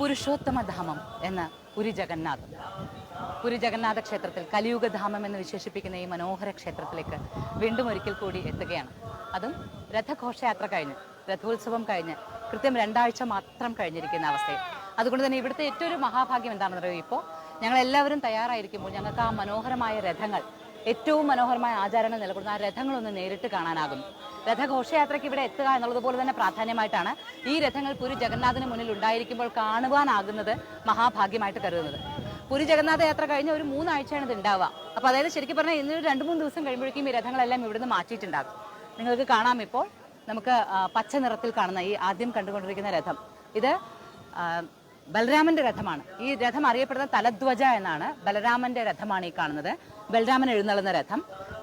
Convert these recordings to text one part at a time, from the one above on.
പുരുഷോത്തമധാമം എന്ന പുരി ജഗന്നാഥം. പുരി ജഗന്നാഥ ക്ഷേത്രത്തിൽ കലിയുഗ കലിയുഗധാമം എന്ന് വിശേഷിപ്പിക്കുന്ന ഈ മനോഹര ക്ഷേത്രത്തിലേക്ക് വീണ്ടും ഒരിക്കൽ കൂടി എത്തുകയാണ്. അതും രഥഘോഷയാത്ര കഴിഞ്ഞ് രഥോത്സവം കഴിഞ്ഞ് കൃത്യം രണ്ടാഴ്ച മാത്രം കഴിഞ്ഞിരിക്കുന്ന അവസ്ഥയിൽ. അതുകൊണ്ട് തന്നെ ഇവിടുത്തെ ഏറ്റവും ഒരു മഹാഭാഗ്യം എന്താണെന്ന് പറയുക ഇപ്പോൾ ഞങ്ങൾ എല്ലാവരും തയ്യാറായിരിക്കുമ്പോൾ ഞങ്ങൾക്ക് ആ മനോഹരമായ രഥങ്ങൾ ഏറ്റവും മനോഹരമായ ആചാരങ്ങൾ നിലകൊള്ളുന്ന ആ രഥങ്ങളൊന്ന് നേരിട്ട് കാണാനാകും രഥഘോഷയാത്രയ്ക്ക് ഇവിടെ എത്തുക എന്നുള്ളതുപോലെ തന്നെ പ്രാധാന്യമായിട്ടാണ് ഈ രഥങ്ങൾ പുരി ജഗന്നാഥന് മുന്നിൽ ഉണ്ടായിരിക്കുമ്പോൾ കാണുവാനാകുന്നത് മഹാഭാഗ്യമായിട്ട് കരുതുന്നത്. പുരി ജഗന്നാഥ യാത്ര കഴിഞ്ഞ ഒരു മൂന്നാഴ്ചയാണ് ഇത് ഉണ്ടാവുക. അപ്പോൾ അതായത് ശരിക്കും പറഞ്ഞാൽ ഇന്നൊരു രണ്ട് മൂന്ന് ദിവസം കഴിയുമ്പോഴേക്കും ഈ രഥങ്ങളെല്ലാം ഇവിടുന്ന് മാറ്റിയിട്ടുണ്ടാകും. നിങ്ങൾക്ക് കാണാം ഇപ്പോൾ നമുക്ക് പച്ച നിറത്തിൽ കാണുന്ന ഈ ആദ്യം കണ്ടുകൊണ്ടിരിക്കുന്ന രഥം. ഇത് ബലരാമന്റെ രഥമാണ്. ഈ രഥം അറിയപ്പെടുന്ന തലധ്വജ എന്നാണ് ബലരാമന്റെ രഥമാണ് ഈ കാണുന്നത്. ബലരാമൻ എഴുന്നള്ളുന്ന രഥം.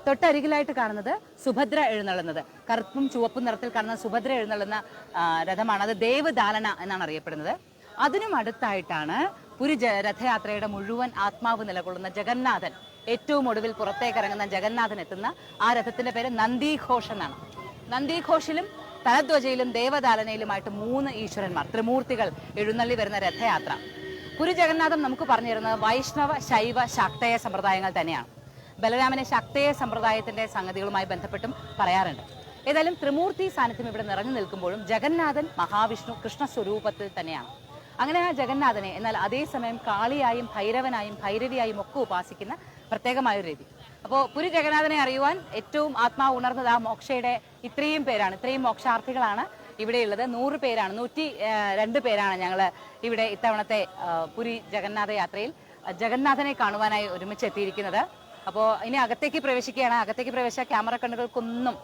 തൊട്ടരികിലായിട്ട് കാണുന്നത് സുഭദ്ര എഴുന്നള്ളുന്നത്. കറുപ്പും ചുവപ്പും നിറത്തിൽ കാണുന്ന സുഭദ്ര എഴുന്നള്ളുന്ന രഥമാണ്. അത് ദേവദാലന എന്നാണ് അറിയപ്പെടുന്നത്. അതിനും അടുത്തായിട്ടാണ് പുരി രഥയാത്രയുടെ മുഴുവൻ ആത്മാവ് നിലകൊള്ളുന്ന ജഗന്നാഥൻ. ഏറ്റവും ഒടുവിൽ പുറത്തേക്ക് ഇറങ്ങുന്ന ജഗന്നാഥൻ എത്തുന്ന ആ രഥത്തിന്റെ പേര് നന്ദിഘോഷ് എന്നാണ്. നന്ദിഘോഷിലും തലധ്വജയിലും ദേവദാലനയിലുമായിട്ട് മൂന്ന് ഈശ്വരന്മാർ ത്രിമൂർത്തികൾ എഴുന്നള്ളി വരുന്ന രഥയാത്ര. പുരി ജഗന്നാഥം നമുക്ക് പറഞ്ഞു തരുന്നത് വൈഷ്ണവ ശൈവ ശാക്തേയ സമ്പ്രദായങ്ങൾ തന്നെയാണ്. ബലരാമനെ ശക്തയെ സമ്പ്രദായത്തിന്റെ സംഗതികളുമായി ബന്ധപ്പെട്ടും പറയാറുണ്ട്. ഏതായാലും ത്രിമൂർത്തി സാന്നിധ്യം ഇവിടെ നിറഞ്ഞു നിൽക്കുമ്പോഴും ജഗന്നാഥൻ മഹാവിഷ്ണു കൃഷ്ണ സ്വരൂപത്തിൽ തന്നെയാണ്. അങ്ങനെ ആ ജഗന്നാഥനെ എന്നാൽ അതേസമയം കാളിയായും ഭൈരവനായും ഭൈരവിയായും ഒക്കെ ഉപാസിക്കുന്ന പ്രത്യേകമായ ഒരു രീതി. അപ്പോൾ പുരി ജഗന്നാഥനെ അറിയുവാൻ ഏറ്റവും ആത്മാ ഉണർന്നത് ആ മോക്ഷയുടെ ഇത്രയും പേരാണ് ഇത്രയും മോക്ഷാർത്ഥികളാണ് ഇവിടെയുള്ളത് നൂറ് പേരാണ് നൂറ്റി രണ്ട് പേരാണ് ഞങ്ങൾ ഇവിടെ ഇത്തവണത്തെ പുരി ജഗന്നാഥ യാത്രയിൽ. ജഗന്നാഥനെ കാണുവാനായി ഒരുമിച്ച് എത്തിയിരിക്കുന്നത്. അപ്പോൾ ഇനി അകത്തേക്ക് പ്രവേശിക്കുകയാണ്. അകത്തേക്ക് പ്രവേശിച്ച ക്യാമറ കണ്ണുകൾക്കൊന്നും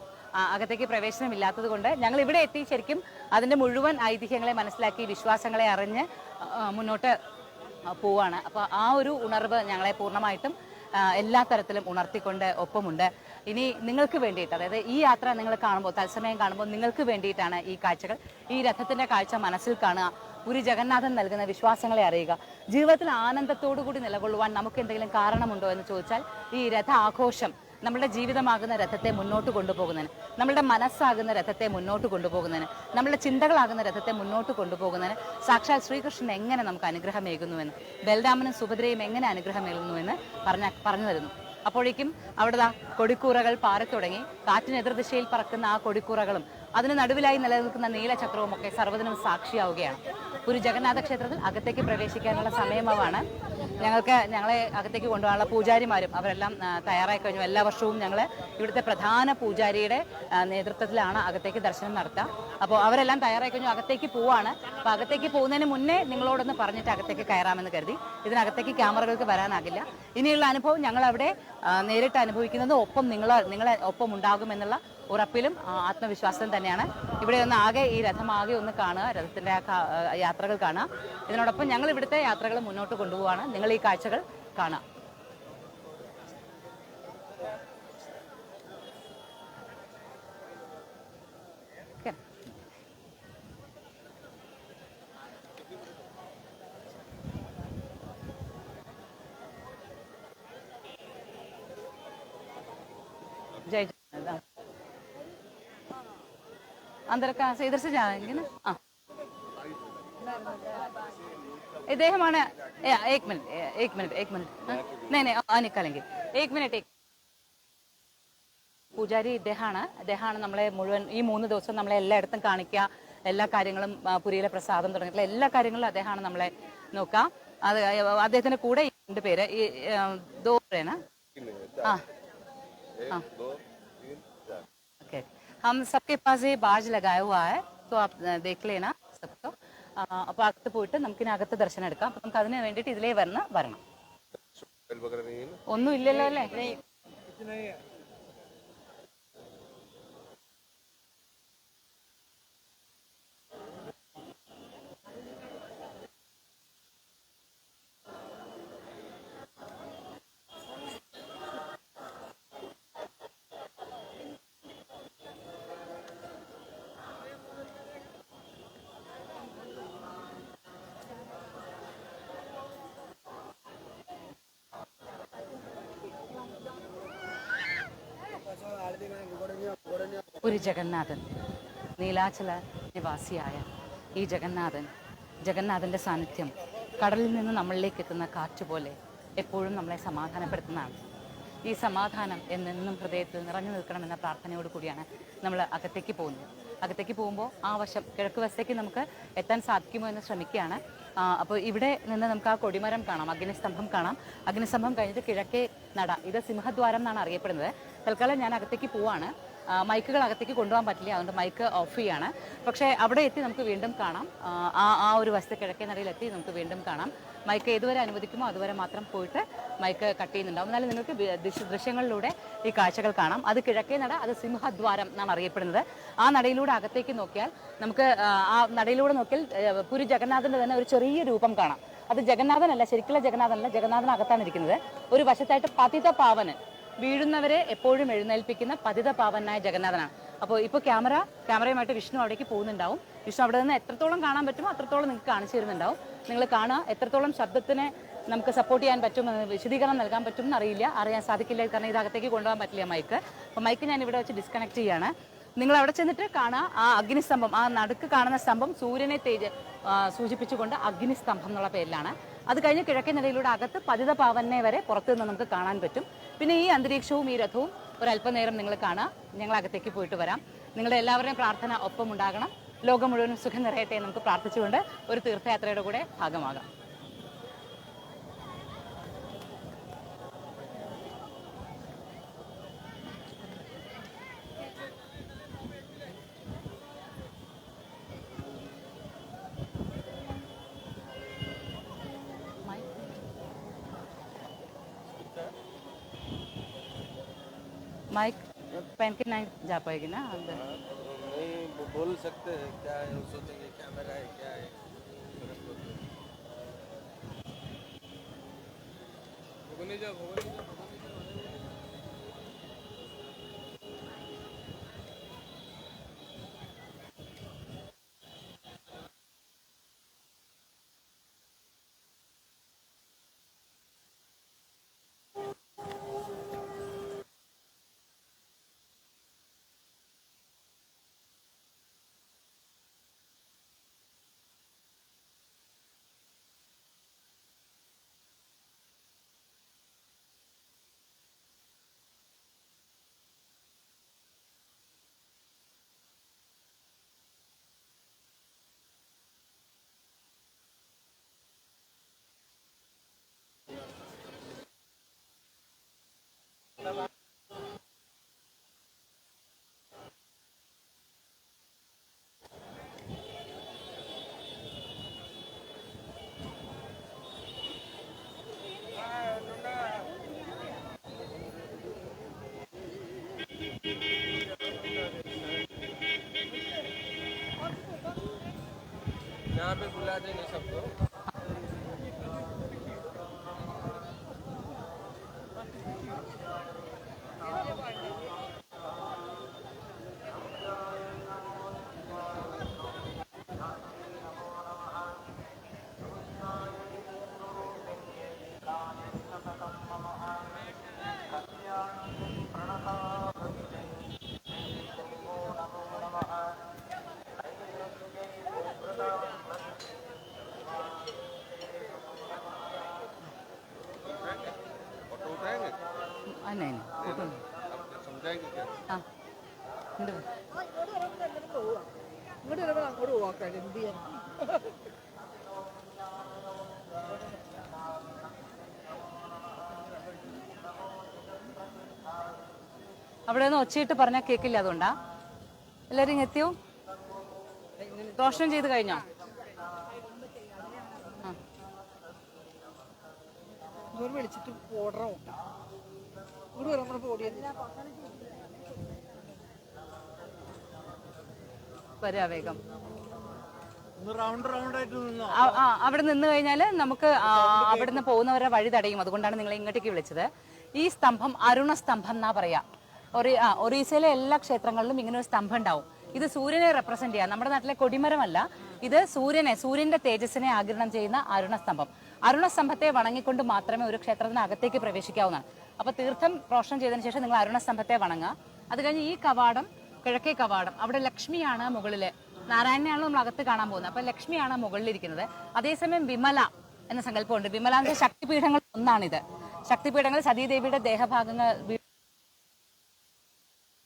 അകത്തേക്ക് പ്രവേശനമില്ലാത്തത് കൊണ്ട് ഞങ്ങൾ ഇവിടെ എത്തി ശരിക്കും അതിന്റെ മുഴുവൻ ഐതിഹ്യങ്ങളെ മനസ്സിലാക്കി വിശ്വാസങ്ങളെ അറിഞ്ഞ് മുന്നോട്ട് പോവാണ്. അപ്പോൾ ആ ഒരു ഉണർവ് ഞങ്ങളെ പൂർണമായിട്ടും എല്ലാ തരത്തിലും ഉണർത്തിക്കൊണ്ട് ഒപ്പമുണ്ട്. ഇനി നിങ്ങൾക്ക് വേണ്ടിയിട്ട് അതായത് ഈ യാത്ര നിങ്ങൾ കാണുമ്പോൾ തത്സമയം കാണുമ്പോൾ നിങ്ങൾക്ക് വേണ്ടിയിട്ടാണ് ഈ കാഴ്ചകൾ. ഈ രഥത്തിന്റെ കാഴ്ച മനസ്സിൽ കാണുക. പുരി ജഗന്നാഥൻ നൽകുന്ന വിശ്വാസങ്ങളെ അറിയുക. ജീവിതത്തിൽ ആനന്ദത്തോടു കൂടി നിലകൊള്ളുവാൻ നമുക്ക് എന്തെങ്കിലും കാരണമുണ്ടോ എന്ന് ചോദിച്ചാൽ ഈ രഥ ആഘോഷം നമ്മുടെ ജീവിതമാകുന്ന രഥത്തെ മുന്നോട്ട് കൊണ്ടുപോകുന്നതിന് നമ്മുടെ മനസ്സാകുന്ന രഥത്തെ മുന്നോട്ട് കൊണ്ടുപോകുന്നതിന് നമ്മുടെ ചിന്തകളാകുന്ന രഥത്തെ മുന്നോട്ട് കൊണ്ടുപോകുന്നതിന് സാക്ഷാൽ ശ്രീകൃഷ്ണൻ എങ്ങനെ നമുക്ക് അനുഗ്രഹമേകുന്നുവെന്ന് ബലരാമനും സുഭദ്രയും എങ്ങനെ അനുഗ്രഹമേകുന്നുവെന്ന് പറഞ്ഞ പറഞ്ഞു തരുന്നു. അപ്പോഴേക്കും അവിടെ കൊടിക്കൂറകൾ പാറത്തുടങ്ങി കാറ്റിനെതിർ ദിശയിൽ പറക്കുന്ന ആ കൊടിക്കൂറകളും അതിന് നടുവിലായി നിലനിൽക്കുന്ന നീലചക്രവും ഒക്കെ സർവതിനും സാക്ഷിയാവുകയാണ്. ഒരു ജഗന്നാഥ ക്ഷേത്രത്തിൽ അകത്തേക്ക് പ്രവേശിക്കാനുള്ള സമയമാവാണ്. ഞങ്ങൾക്ക് ഞങ്ങളെ അകത്തേക്ക് കൊണ്ടുപോകാനുള്ള പൂജാരിമാരും അവരെല്ലാം തയ്യാറായി കഴിഞ്ഞു. എല്ലാ വർഷവും ഞങ്ങൾ ഇവിടുത്തെ പ്രധാന പൂജാരിയുടെ നേതൃത്വത്തിലാണ് അകത്തേക്ക് ദർശനം നടത്തുക. അപ്പോൾ അവരെല്ലാം തയ്യാറായി കഴിഞ്ഞു അകത്തേക്ക് പോവാണ്. അപ്പോൾ അകത്തേക്ക് പോകുന്നതിന് മുന്നേ നിങ്ങളോടൊന്ന് പറഞ്ഞിട്ട് അകത്തേക്ക് കയറാമെന്ന് കരുതി. ഇതിനകത്തേക്ക് ക്യാമറകൾക്ക് വരാനാകില്ല. ഇനിയുള്ള അനുഭവം ഞങ്ങൾ അവിടെ നേരിട്ട് അനുഭവിക്കുന്നത് ഒപ്പം നിങ്ങൾ നിങ്ങളെ ഒപ്പം ഉണ്ടാകുമെന്നുള്ള ഉറപ്പിലും ആത്മവിശ്വാസം തന്നെയാണ്. ഇവിടെ ഒന്ന് ആകെ ഈ രഥം ആകെ ഒന്ന് കാണുക ആ, യാത്രകൾ കാണുക. ഇതിനോടൊപ്പം ഞങ്ങൾ ഇവിടുത്തെ യാത്രകൾ മുന്നോട്ട് കൊണ്ടുപോവാണ്. നിങ്ങൾ ഈ കാഴ്ചകൾ കാണാം అందరికీ എതിർച്ച ഇദ്ദേഹമാണ് ഏക് മിനിറ്റ് ഏക് മിനിറ്റ് ഏക് മിനിറ്റ്. നേ നേ ഏക് മിനിറ്റ് പൂജാരി ഇദ്ദേഹമാണ്. ഇദ്ദേഹമാണ് നമ്മളെ മുഴുവൻ ഈ മൂന്ന് ദിവസം നമ്മളെ എല്ലായിടത്തും കാണിക്കുക എല്ലാ കാര്യങ്ങളും പുരിയിലെ പ്രസാദം തുടങ്ങിയിട്ടുള്ള എല്ലാ കാര്യങ്ങളും അദ്ദേഹമാണ് നമ്മളെ നോക്കുക. അത് അദ്ദേഹത്തിന്റെ കൂടെ രണ്ട് പേര് ഈ ദോ ആ. ആ. हम सबके पास ये बाज लगाया हुआ है तो आप अ, देख लेना सबको ആ, അപ്പൊ അകത്ത് പോയിട്ട് നമുക്ക് അകത്ത് ദർശനം എടുക്കാം അപ്പൊ നമുക്ക് അതിന് വേണ്ടിയിട്ട് ഇതിലേ വരണ വരണം ഒന്നും ഇല്ലല്ലോ അല്ലേ ഒരു ജഗന്നാഥൻ നീലാചല നിവാസിയായ ഈ ജഗന്നാഥൻ ജഗന്നാഥന്റെ സാന്നിധ്യം കടലിൽ നിന്ന് നമ്മളിലേക്ക് എത്തുന്ന കാറ്റ് പോലെ എപ്പോഴും നമ്മളെ സമാധാനപ്പെടുത്തുന്നതാണ്. ഈ സമാധാനം എന്നെന്നും ഹൃദയത്തിൽ നിറഞ്ഞു നിൽക്കണമെന്ന പ്രാർത്ഥനയോട് കൂടിയാണ് നമ്മൾ അകത്തേക്ക് പോകുന്നത്. അകത്തേക്ക് പോകുമ്പോൾ ആ വശം കിഴക്ക് വശത്തേക്ക് നമുക്ക് എത്താൻ സാധിക്കുമോ എന്ന് ശ്രമിക്കുകയാണ്. അപ്പോൾ ഇവിടെ നിന്ന് നമുക്ക് ആ കൊടിമരം കാണാം അഗ്നിസ്തംഭം കാണാം. അഗ്നിസ്തംഭം കഴിഞ്ഞിട്ട് കിഴക്കേ നട ഇത് സിംഹദ്വാരം എന്നാണ് അറിയപ്പെടുന്നത്. തൽക്കാലം ഞാൻ അകത്തേക്ക് പോവാണ്. മൈക്കുകൾ അകത്തേക്ക് കൊണ്ടുപോകാൻ പറ്റില്ല. അതുകൊണ്ട് മൈക്ക് ഓഫ് ചെയ്യാണ്. പക്ഷേ അവിടെ എത്തി നമുക്ക് വീണ്ടും കാണാം. ആ, ആ ഒരു വശത്തെ കിഴക്കേ നടയിലെത്തി നമുക്ക് വീണ്ടും കാണാം. മൈക്ക് ഏതുവരെ അനുവദിക്കുമോ അതുവരെ മാത്രം പോയിട്ട് മൈക്ക് കട്ട് ചെയ്യുന്നുണ്ടാവും. എന്നാലും നിങ്ങൾക്ക് ദൃശ്യ- ദൃശ്യങ്ങളിലൂടെ ഈ കാഴ്ചകൾ കാണാം. അത് കിഴക്കേ നട അത് സിംഹദ്വാരം എന്നാണ് അറിയപ്പെടുന്നത്. ആ നടയിലൂടെ അകത്തേക്ക് നോക്കിയാൽ നമുക്ക് ആ, നടയിലൂടെ നോക്കിയാൽ പുരി ജഗന്നാഥന്റെ തന്നെ ഒരു ചെറിയ രൂപം കാണാം. അത് ജഗന്നാഥനല്ല ശരിക്കുള്ള ജഗന്നാഥനല്ല ജഗന്നാഥനകത്താണ് ഇരിക്കുന്നത്. ഒരു വശത്തായിട്ട് പതിത പാവന് വീഴുന്നവരെ എപ്പോഴും എഴുന്നേൽപ്പിക്കുന്ന പതിത പാവനായ ജഗന്നാഥനാണ്. അപ്പോൾ ഇപ്പോൾ ക്യാമറ ക്യാമറയുമായിട്ട് വിഷ്ണു അവിടേക്ക് പോകുന്നുണ്ടാവും. വിഷ്ണു അവിടെ നിന്ന് എത്രത്തോളം കാണാൻ പറ്റുമോ അത്രത്തോളം നിങ്ങൾക്ക് കാണിച്ചു തരുന്നുണ്ടാവും. നിങ്ങൾ കാണുക എത്രത്തോളം ശബ്ദത്തിനെ നമുക്ക് സപ്പോർട്ട് ചെയ്യാൻ പറ്റും എന്ന് വിശദീകരണം നൽകാൻ പറ്റും എന്നറിയില്ല. അറിയാൻ സാധിക്കില്ല കാരണം ഇത് അകത്തേക്ക് കൊണ്ടുപോകാൻ പറ്റില്ല മൈക്ക് അപ്പോൾ മൈക്ക് ഞാൻ ഇവിടെ വെച്ച് ഡിസ്കണക്ട് ചെയ്യാണ്. നിങ്ങൾ അവിടെ ചെന്നിട്ട് കാണാം ആ അഗ്നിസ്തംഭം ആ നടുക്ക് കാണുന്ന സ്തംഭം സൂര്യനെ തേജ് സൂചിപ്പിച്ചുകൊണ്ട് അഗ്നിസ്തംഭം എന്നുള്ള പേരിലാണ്. അത് കഴിഞ്ഞ് കിഴക്കേ നിലയിലൂടെ അകത്ത് പതിത പാവനെ വരെ പുറത്തു നിന്ന് നമുക്ക് കാണാൻ പറ്റും. പിന്നെ ഈ അന്തരീക്ഷവും ഈ രഥവും ഒരല്പനേരം നിങ്ങൾ കാണുക ഞങ്ങൾ അകത്തേക്ക് പോയിട്ട് വരാം. നിങ്ങളുടെ എല്ലാവരുടെയും പ്രാർത്ഥന ഒപ്പം ഉണ്ടാകണം ലോകം മുഴുവനും സുഖം നിറയട്ടെ നമുക്ക് പ്രാർത്ഥിച്ചുകൊണ്ട് ഒരു തീർത്ഥയാത്രയുടെ കൂടെ ഭാഗമാകാം. माइक पहन के नहीं जा पाएगी ना अंदर? नहीं, वो बोल सकते हैं, क्या है, वो सोचेंगे, कैमरा है, क्या है? गलत बोलते हैं। पे बुला देंगे सबको। नाही ഇങ്ങോട്ട് അങ്ങോട്ട് അവിടെ നിന്ന് ഒച്ചയിട്ട് പറഞ്ഞാൽ കേക്കില്ല അതുകൊണ്ടാ. എല്ലാരും എത്തിയോ? ദോഷം ചെയ്ത് കഴിഞ്ഞോ? വിളിച്ചിട്ട് ഓർഡർ ഓടിയത് വരാ വേഗം. അവിടെ നിന്ന് കഴിഞ്ഞാൽ നമുക്ക് അവിടുന്ന് പോകുന്നവരെ വഴി തടയും. അതുകൊണ്ടാണ് നിങ്ങളെ ഇങ്ങോട്ടേക്ക് വിളിച്ചത്. ഈ സ്തംഭം അരുണ സ്തംഭം എന്നാ പറയാ. ഒറീസയിലെ എല്ലാ ക്ഷേത്രങ്ങളിലും ഇങ്ങനെ ഒരു സ്തംഭം ഉണ്ടാവും. ഇത് സൂര്യനെ റെപ്രസെന്റ് ചെയ്യാം. നമ്മുടെ നാട്ടിലെ കൊടിമരമല്ല. ഇത് സൂര്യനെ സൂര്യന്റെ തേജസ്സിനെ ആഗിരണം ചെയ്യുന്ന അരുണസ്തംഭം. അരുണസ്തംഭത്തെ വണങ്ങിക്കൊണ്ട് മാത്രമേ ഒരു ക്ഷേത്രത്തിന് അകത്തേക്ക് പ്രവേശിക്കാവുന്നതാണ്. അപ്പൊ തീർത്ഥം പ്രോഷണം ചെയ്തതിനു ശേഷം നിങ്ങൾ അരുണസ്തംഭത്തെ വണങ്ങുക. അത് കഴിഞ്ഞ് ഈ കവാടം കിഴക്കേ കവാടം അവിടെ ലക്ഷ്മിയാണ് മുകളിലെ. നാരായണനെയാണ് നമ്മൾ അകത്ത് കാണാൻ പോകുന്നത്. അപ്പൊ ലക്ഷ്മിയാണ് മുകളിലിരിക്കുന്നത്. അതേസമയം വിമല എന്ന സങ്കല്പമുണ്ട്. വിമലാന്റെ ശക്തിപീഠങ്ങൾ ഒന്നാണിത്. ശക്തിപീഠങ്ങൾ സതീദേവിയുടെ ദേഹഭാഗങ്ങൾ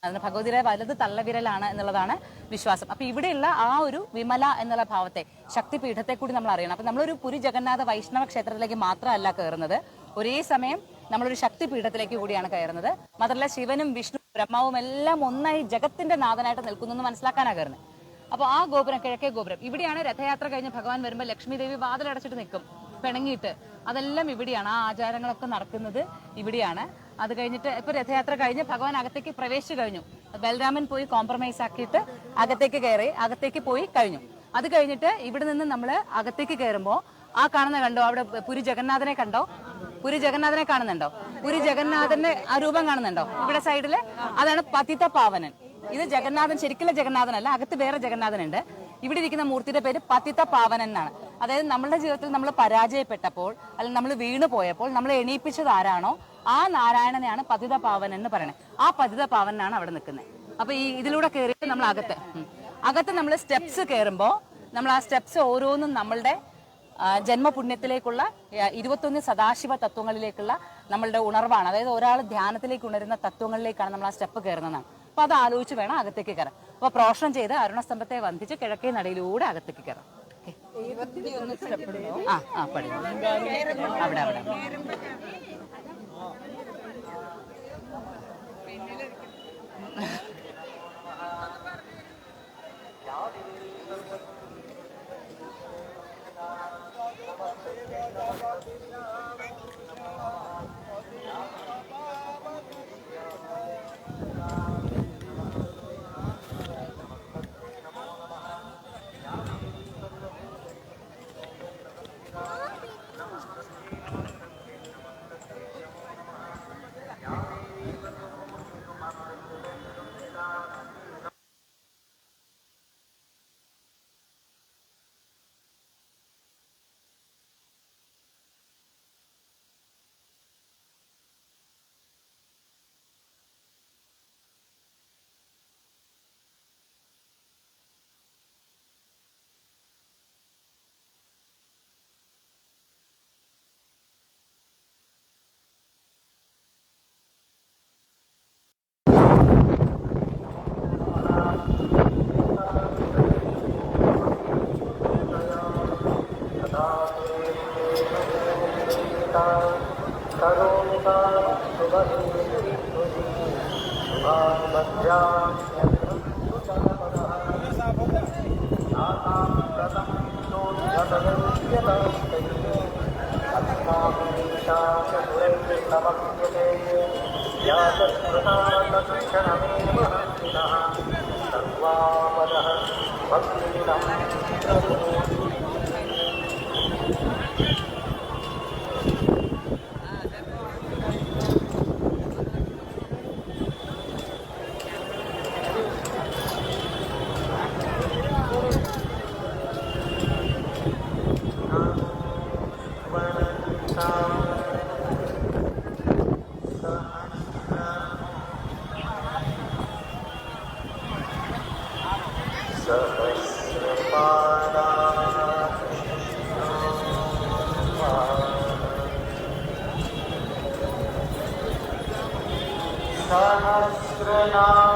അതിന് ഭഗവതിയുടെ വലത് തള്ളവിരലാണ് എന്നുള്ളതാണ് വിശ്വാസം. അപ്പൊ ഇവിടെയുള്ള ആ ഒരു വിമല എന്നുള്ള ഭാവത്തെ ശക്തിപീഠത്തെ കൂടി നമ്മൾ അറിയണം. അപ്പൊ നമ്മളൊരു പുരി ജഗന്നാഥ വൈഷ്ണവ ക്ഷേത്രത്തിലേക്ക് മാത്രമല്ല കയറുന്നത് ഒരേ സമയം നമ്മളൊരു ശക്തിപീഠത്തിലേക്ക് കൂടിയാണ് കയറുന്നത്. മാത്രമല്ല ശിവനും വിഷ്ണു ബ്രഹ്മാവും എല്ലാം ഒന്നായി ജഗത്തിന്റെ നാഥനായിട്ട് നിൽക്കുന്നു എന്ന് മനസ്സിലാക്കാനാണ് കയറുന്നത് അപ്പൊ ആ ഗോപുരം കിഴക്കേ ഗോപുരം ഇവിടെയാണ് രഥയാത്ര കഴിഞ്ഞ് ഭഗവാൻ വരുമ്പോൾ ലക്ഷ്മി ദേവി വാതിലടച്ചിട്ട് നിൽക്കും. പിണങ്ങിയിട്ട് അതെല്ലാം ഇവിടെയാണ്. ആ ആചാരങ്ങളൊക്കെ നടക്കുന്നത് ഇവിടെയാണ്. അത് കഴിഞ്ഞിട്ട് ഇപ്പൊ രഥയാത്ര കഴിഞ്ഞ് ഭഗവാൻ അകത്തേക്ക് പ്രവേശിച്ചു കഴിഞ്ഞു. ബലരാമൻ പോയി കോംപ്രമൈസ് ആക്കിയിട്ട് അകത്തേക്ക് കയറി അകത്തേക്ക് പോയി കഴിഞ്ഞു. അത് കഴിഞ്ഞിട്ട് ഇവിടെ നിന്ന് നമ്മൾ അകത്തേക്ക് കയറുമ്പോൾ ആ കാണുന്ന കണ്ടോ അവിടെ പുരി ജഗന്നാഥനെ കണ്ടോ? പുരി ജഗന്നാഥനെ കാണുന്നുണ്ടോ? പുരി ജഗന്നാഥന്റെ ആ രൂപം കാണുന്നുണ്ടോ? ഇവിടെ സൈഡിൽ അതാണ് പതിത പാവനൻ. ഇത് ജഗന്നാഥൻ ശരിക്കുള്ള ജഗന്നാഥനല്ല അകത്ത് വേറെ ജഗന്നാഥനുണ്ട്. ഇവിടെ ഇരിക്കുന്ന മൂർത്തിയുടെ പേര് പതിത പാവനൻ എന്നാണ്. അതായത് നമ്മളുടെ ജീവിതത്തിൽ നമ്മൾ പരാജയപ്പെട്ടപ്പോൾ അല്ലെങ്കിൽ നമ്മൾ വീണു പോയപ്പോൾ നമ്മൾ എണീപ്പിച്ചത് ആരാണോ ആ നാരായണനെയാണ് പതിത പാവനൻ എന്ന് പറയുന്നത്. ആ പതിത പാവനാണ് അവിടെ നിൽക്കുന്നത്. അപ്പൊ ഈ ഇതിലൂടെ കയറിയിട്ട് നമ്മൾ അകത്ത്. അകത്ത് നമ്മൾ സ്റ്റെപ്സ് കയറുമ്പോൾ നമ്മൾ ആ സ്റ്റെപ്സ് ഓരോന്നും നമ്മളുടെ ജന്മപുണ്യത്തിലേക്കുള്ള ഇരുപത്തൊന്ന് സദാശിവ തത്വങ്ങളിലേക്കുള്ള നമ്മളുടെ ഉണർവാണ്. അതായത് ഒരാൾ ധ്യാനത്തിലേക്ക് ഉണരുന്ന തത്വങ്ങളിലേക്കാണ് നമ്മൾ ആ സ്റ്റെപ്പ് കയറുന്നതാണ്. അപ്പൊ അത് ആലോചിച്ച് വേണം അകത്തേക്ക് കയറാം അപ്പൊ പ്രോഷണം ചെയ്ത് അരുണസ്തംഭത്തെ വന്ധിച്ച് കിഴക്കേ നടയിലൂടെ അകത്തേക്ക് കയറാം. ആ ആ പഠിക്കും അവിടെ അവിടെ. Vâng, Thank you. না